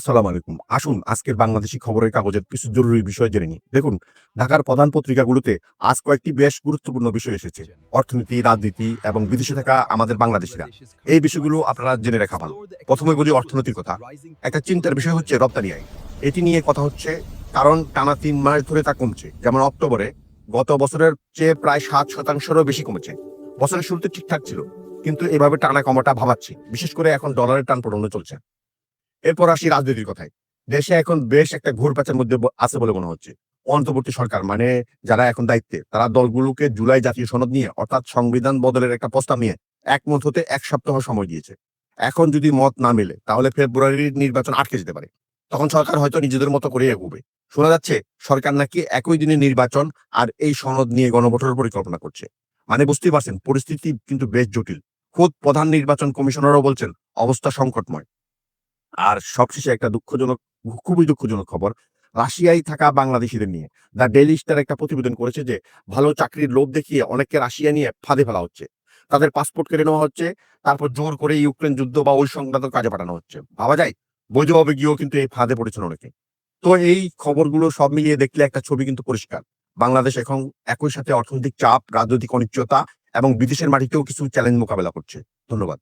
আসসালামু আলাইকুম। আসুন, আজকের বাংলাদেশি খবরের কাগজের কিছু জরুরি বিষয় জেনে নিই। দেখুন, ঢাকার প্রধান পত্রিকাগুলোতে আজ কয়েকটি বেশ গুরুত্বপূর্ণ বিষয় এসেছে। অর্থনীতি, রাজনীতি এবং বিদেশে থাকা আমাদের বাংলাদেশিরা। এই বিষয়গুলো আপনারা জেনে রাখা ভালো। প্রথমে বলি অর্থনীতির কথা। একটা চিন্তার বিষয় হচ্ছে রপ্তানি আয় এটি নিয়ে কথা হচ্ছে, কারণ টানা তিন মাস ধরে তা কমছে। যেমন অক্টোবরে গত বছরের চেয়ে প্রায় সাত শতাংশেরও বেশি কমেছে। বছরের শুরুতে ঠিকঠাক ছিল, কিন্তু এভাবে টানা কমাটা ভাবাচ্ছে। বিশেষ করে এখন ডলারের টান পড়ানো চলছে। এরপর আসি রাজনীতির কথায়। দেশে এখন বেশ একটা ঘোর প্যাচের মধ্যে আছে বলে মনে হচ্ছে। অন্তর্বর্তী সরকার মানে যারা এখন দায়িত্বে, তারা দলগুলোকে জুলাই জাতীয় সনদ নিয়ে, অর্থাৎ সংবিধান বদলের একটা প্রস্তাব নিয়ে, একমত হতে এক সপ্তাহ সময় দিয়েছে। এখন যদি মত না মেলে, তাহলে ফেব্রুয়ারির নির্বাচন আটকে যেতে পারে। তখন সরকার হয়তো নিজেদের মতো করে এগোবে। শোনা যাচ্ছে, সরকার নাকি একই দিনে নির্বাচন আর এই সনদ নিয়ে গণভোটের পরিকল্পনা করছে। মানে বুঝতেই পারছেন, পরিস্থিতি কিন্তু বেশ জটিল। খোদ প্রধান নির্বাচন কমিশনারও বলছেন, অবস্থা সংকটময়। আর সবশেষে একটা দুঃখজনক, খুবই দুঃখজনক খবর, রাশিয়ায় থাকা বাংলাদেশিদের নিয়ে। দ্য ডেইলি স্টার একটা প্রতিবেদন করেছে যে, ভালো চাকরির লোভ দেখিয়ে অনেককে রাশিয়া নিয়ে ফাঁদে ফেলা হচ্ছে। তাদের পাসপোর্ট কেড়ে নেওয়া হচ্ছে, তারপর জোর করে ইউক্রেন যুদ্ধ বা ওই সংক্রান্ত কাজে পাঠানো হচ্ছে। ভাবা যায়, বৈধভাবে গিয়েও কিন্তু এই ফাঁদে পড়েছেন অনেকে। তো এই খবরগুলো সব মিলিয়ে দেখলে একটা ছবি কিন্তু পরিষ্কার। বাংলাদেশ এখন একই সাথে অর্থনৈতিক চাপ, রাজনৈতিক অনিশ্চয়তা এবং বিদেশের মাটিতেও কিছু চ্যালেঞ্জ মোকাবেলা করছে। ধন্যবাদ।